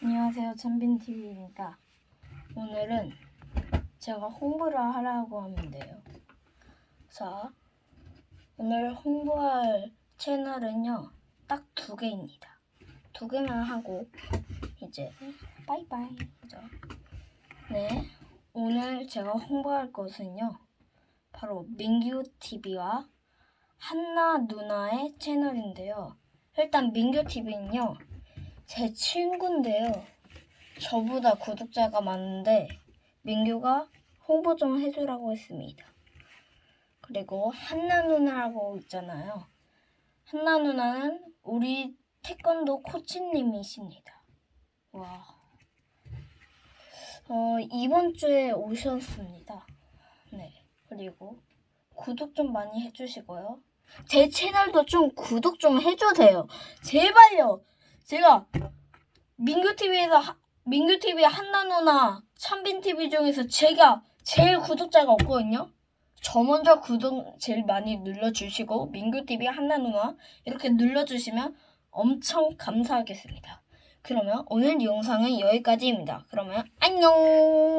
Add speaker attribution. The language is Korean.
Speaker 1: 안녕하세요. 천빈TV입니다. 오늘은 제가 홍보를 하라고 하면 돼요. 자, 오늘 홍보할 채널은요, 딱 두 개입니다. 두 개만 하고, 이제, 빠이빠이. 그죠? 네. 오늘 제가 홍보할 것은요, 바로 민규TV와 한나 누나의 채널인데요. 일단 민규TV는요, 제 친구인데요. 저보다 구독자가 많은데 민규가 홍보 좀 해주라고 했습니다. 그리고 한나 누나라고 있잖아요. 한나 누나는 우리 태권도 코치님이십니다. 와. 어, 이번 주에 오셨습니다. 네. 그리고 구독 좀 많이 해주시고요. 제 채널도 좀 구독 좀 해주세요. 제발요. 제가 민규 TV에서 민규 TV 한나 누나 찬빈 TV 중에서 제가 제일 구독자가 없거든요. 저 먼저 구독 제일 많이 눌러주시고 민규 TV 한나 누나 이렇게 눌러주시면 엄청 감사하겠습니다. 그러면 오늘 영상은 여기까지입니다. 그러면 안녕.